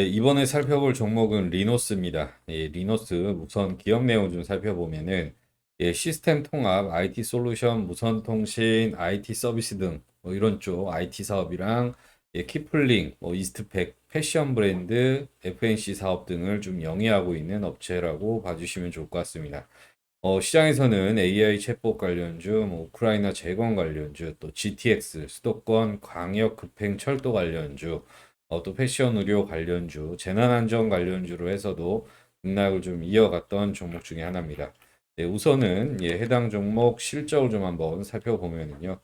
네, 이번에 살펴볼 종목은 리노스입니다. 예, 리노스 우선 기업 내용 좀 살펴보면은 예, 시스템 통합, IT 솔루션, 무선 통신, IT 서비스 등 뭐 이런 쪽 IT 사업이랑 예, 키플링, 뭐 이스트팩, 패션 브랜드, FNC 사업 등을 좀 영위하고 있는 업체라고 봐주시면 좋을 것 같습니다. 어, 시장에서는 AI 챗봇 관련주, 뭐 우크라이나 재건 관련주, 또 GTX, 수도권 광역 급행 철도 관련주, 어, 또 패션 의료 관련주, 재난안전 관련주로 해서도 등락을 좀 이어갔던 종목 중에 하나입니다. 네, 우선은 예, 해당 종목 실적을 좀 한번 살펴보면은요.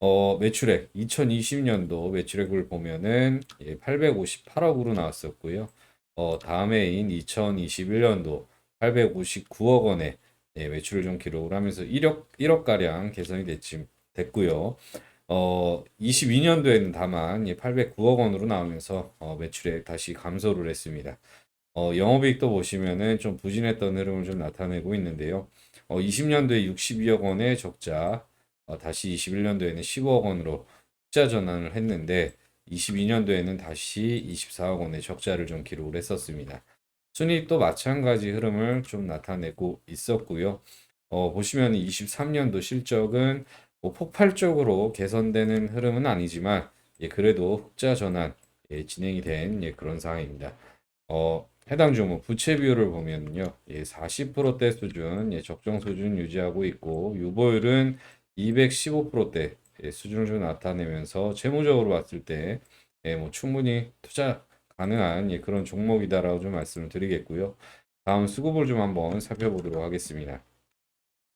어, 매출액 2020년도 매출액을 보면은 예, 858억으로 나왔었고요. 어, 다음 해인 2021년도 859억 원의 예, 매출을 좀 기록을 하면서 1억 1억 가량 개선이 됐지, 됐고요. 어, 22년도에는 다만 예, 809억 원으로 나오면서 어, 매출액 다시 감소를 했습니다. 어, 영업이익도 보시면은 좀 부진했던 흐름을 좀 나타내고 있는데요. 어, 20년도에 62억 원의 적자, 어, 다시 21년도에는 15억 원으로 흑자 전환을 했는데 22년도에는 다시 24억 원의 적자를 좀 기록을 했었습니다. 순이익도 마찬가지 흐름을 좀 나타내고 있었고요. 어, 보시면 23년도 실적은 뭐 폭발적으로 개선되는 흐름은 아니지만 예, 그래도 흑자 전환 예, 진행이 된 예, 그런 상황입니다. 어, 해당 종목 부채 비율을 보면요, 예, 40%대 수준, 예, 적정 수준 유지하고 있고 유보율은 215%대 예, 수준을 좀 나타내면서 재무적으로 봤을 때 예, 뭐 충분히 투자 가능한 예, 그런 종목이다라고 좀 말씀을 드리겠고요. 다음 수급을 좀 한번 살펴보도록 하겠습니다.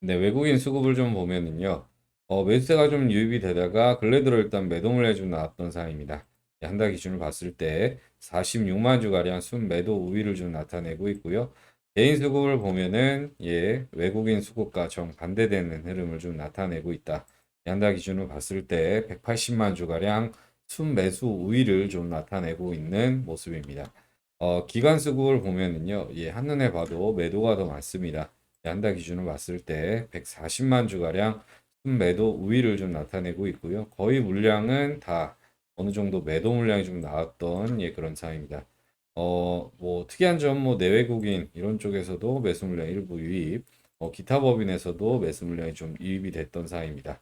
네, 외국인 수급을 좀 보면은요. 어, 매수세가 좀 유입이 되다가 근래 들어 일단 매도물량이 좀 나왔던 상황입니다. 한 달 기준을 봤을 때 46만 주가량 순매도 우위를 좀 나타내고 있고요. 개인 수급을 보면은 예, 외국인 수급과 정반대되는 흐름을 좀 나타내고 있다. 한 달 기준으로 봤을 때 180만 주가량 순매수 우위를 좀 나타내고 있는 모습입니다. 어, 기관 수급을 보면은요, 예, 한눈에 봐도 매도가 더 많습니다. 한 달 기준으로 봤을 때 140만 주가량 매도 우위를 좀 나타내고 있고요. 거의 물량은 다 어느 정도 매도 물량이 좀 나왔던 예, 그런 상황입니다. 어, 뭐 특이한 점 뭐 내외국인 이런 쪽에서도 매수 물량 일부 유입, 어, 기타 법인에서도 매수 물량이 좀 유입이 됐던 상황입니다.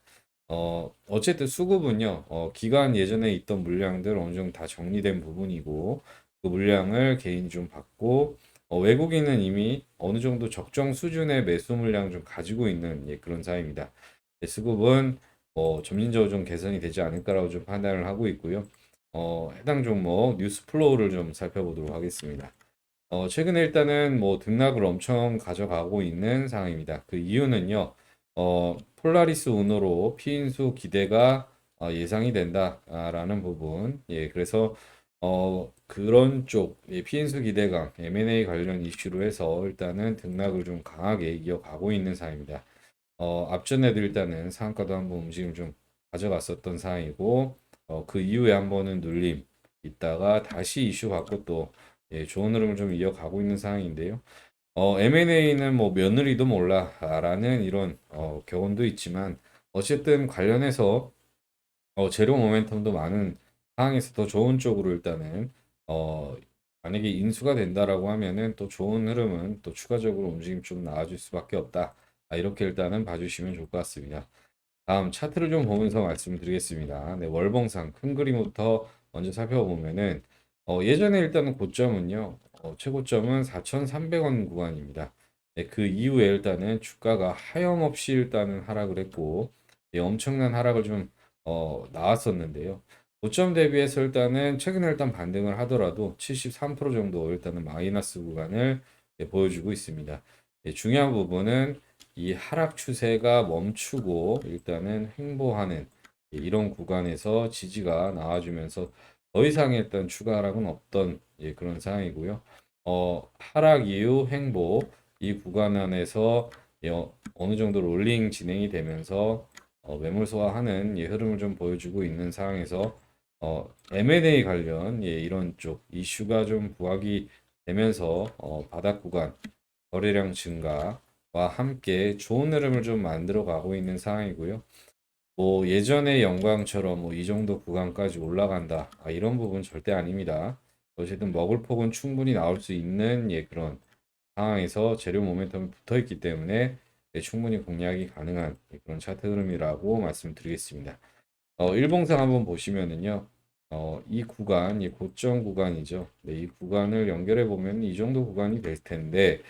어, 어쨌든 수급은요, 어, 기간 예전에 있던 물량들 어느 정도 다 정리된 부분이고, 그 물량을 개인이 좀 받고, 어, 외국인은 이미 어느 정도 적정 수준의 매수 물량 좀 가지고 있는 예, 그런 사입니다. 수급은 뭐 점진적으로 좀 개선이 되지 않을까라고 좀 판단을 하고 있고요. 어, 해당 종목 뉴스 플로우를 좀 살펴보도록 하겠습니다. 어, 최근에 일단은 뭐 등락을 엄청 가져가고 있는 상황입니다. 그 이유는요, 어, 폴라리스 운으로 피인수 기대가 어, 예상이 된다라는 부분. 예, 그래서 어, 그런 쪽 예, 피인수 기대감 M&A 관련 이슈로 해서 일단은 등락을 좀 강하게 이어가고 있는 상황입니다. 어, 앞전에도 일단은 상한가도 한번 움직임 좀 가져갔었던 상황이고 어, 그 이후에 한 번은 눌림 있다가 다시 이슈 받고 또 예, 좋은 흐름을 좀 이어가고 있는 상황인데요. 어, M&A는 뭐 며느리도 몰라라는 이런 어, 교훈도 있지만 어쨌든 관련해서 어, 재료 모멘텀도 많은 상황에서 더 좋은 쪽으로 일단은 어, 만약에 인수가 된다라고 하면은 또 좋은 흐름은 또 추가적으로 움직임 좀 나아질 수밖에 없다. 아, 이렇게 일단은 봐주시면 좋을 것 같습니다. 다음 차트를 좀 보면서 말씀드리겠습니다. 네, 월봉상 큰 그림부터 먼저 살펴보면은 어, 예전에 일단은 고점은요. 어, 최고점은 4,300원 구간입니다. 네, 그 이후에 일단은 주가가 하염없이 일단은 하락을 했고 예, 엄청난 하락을 좀 어, 나왔었는데요. 고점 대비해서 일단은 최근에 일단 반등을 하더라도 73% 정도 일단은 마이너스 구간을 예, 보여주고 있습니다. 예, 중요한 부분은 이 하락 추세가 멈추고 일단은 횡보하는 이런 구간에서 지지가 나와주면서 더 이상의 일단 추가 하락은 없던 예, 그런 상황이고요. 어, 하락 이후 횡보 이 구간 안에서 예, 어느 정도 롤링 진행이 되면서 어, 매물 소화하는 예, 흐름을 좀 보여주고 있는 상황에서 어, M&A 관련 예, 이런 쪽 이슈가 좀 부각이 되면서 어, 바닥 구간 거래량 증가 와 함께 좋은 흐름을 좀 만들어 가고 있는 상황이고요. 뭐 예전의 영광처럼 뭐 이 정도 구간까지 올라간다. 아, 이런 부분 절대 아닙니다. 어쨌든 먹을 폭은 충분히 나올 수 있는 예, 그런 상황에서 재료 모멘텀이 붙어 있기 때문에 예, 충분히 공략이 가능한 예, 그런 차트 흐름이라고 말씀드리겠습니다. 어, 일봉상 한번 보시면은요. 어, 이 구간, 이 고점 구간이죠. 네, 이 구간을 연결해 보면 이 정도 구간이 될 텐데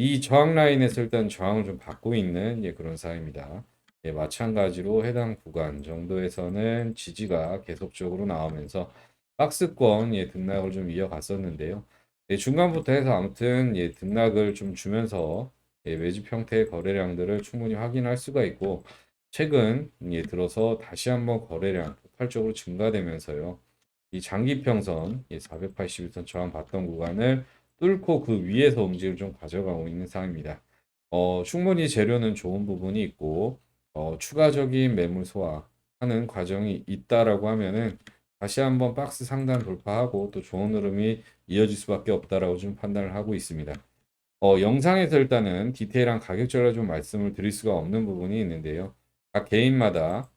이 저항 라인에서 일단 저항을 좀 받고 있는 예, 그런 사입니다. 예, 마찬가지로 해당 구간 정도에서는 지지가 계속적으로 나오면서 박스권 예, 등락을 좀 이어갔었는데요. 예, 중간부터 해서 아무튼 예, 등락을 좀 주면서 예, 매집 형태의 거래량들을 충분히 확인할 수가 있고 최근 예, 들어서 다시 한번 거래량 폭발적으로 증가되면서요. 이 장기 평선 예, 481선 저항 받던 구간을 뚫고 그 위에서 움직임을 좀 가져가고 있는 상황입니다. 어, 충분히 재료는 좋은 부분이 있고 어, 추가적인 매물 소화하는 과정이 있다라고 하면은 다시 한번 박스 상단 돌파하고 또 좋은 흐름이 이어질 수밖에 없다라고 좀 판단을 하고 있습니다. 어, 영상에서 일단은 디테일한 가격 전략 좀 말씀을 드릴 수가 없는 부분이 있는데요. 각 개인마다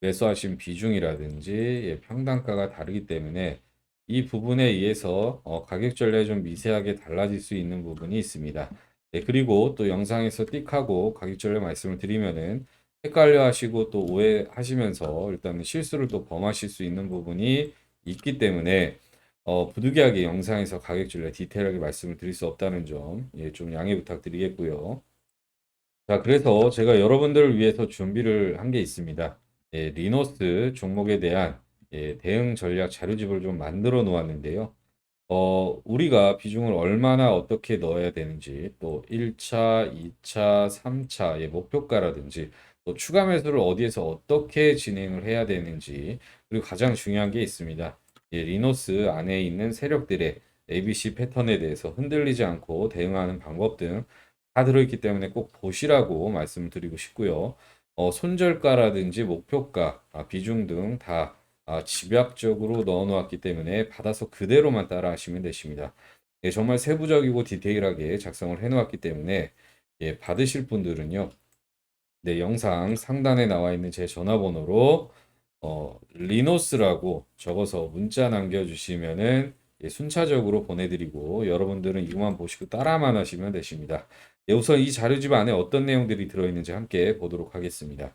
매수하신 비중이라든지 예, 평단가가 다르기 때문에 이 부분에 의해서 어, 가격 전략이 좀 미세하게 달라질 수 있는 부분이 있습니다. 네, 그리고 또 영상에서 띡하고 가격 전략 말씀을 드리면은 헷갈려 하시고 또 오해하시면서 일단 실수를 또 범하실 수 있는 부분이 있기 때문에 어, 부득이하게 영상에서 가격 전략 디테일하게 말씀을 드릴 수 없다는 점, 예, 좀 양해 부탁드리겠고요. 자, 그래서 제가 여러분들을 위해서 준비를 한 게 있습니다. 예, 리노스 종목에 대한 예, 대응 전략 자료집을 좀 만들어 놓았는데요. 어, 우리가 비중을 얼마나 어떻게 넣어야 되는지, 또 1차, 2차, 3차, 예, 목표가라든지, 또 추가 매수를 어디에서 어떻게 진행을 해야 되는지, 그리고 가장 중요한 게 있습니다. 예, 리노스 안에 있는 세력들의 ABC 패턴에 대해서 흔들리지 않고 대응하는 방법 등 다 들어있기 때문에 꼭 보시라고 말씀을 드리고 싶고요. 어, 손절가라든지 목표가, 아, 비중 등다 아, 집약적으로 넣어 놓았기 때문에 받아서 그대로만 따라 하시면 되십니다. 예, 정말 세부적이고 디테일하게 작성을 해 놓았기 때문에 예, 받으실 분들은요. 네, 영상 상단에 나와 있는 제 전화번호로 어, 리노스라고 적어서 문자 남겨주시면은 예, 순차적으로 보내드리고 여러분들은 이것만 보시고 따라만 하시면 되십니다. 예, 우선 이 자료집 안에 어떤 내용들이 들어있는지 함께 보도록 하겠습니다.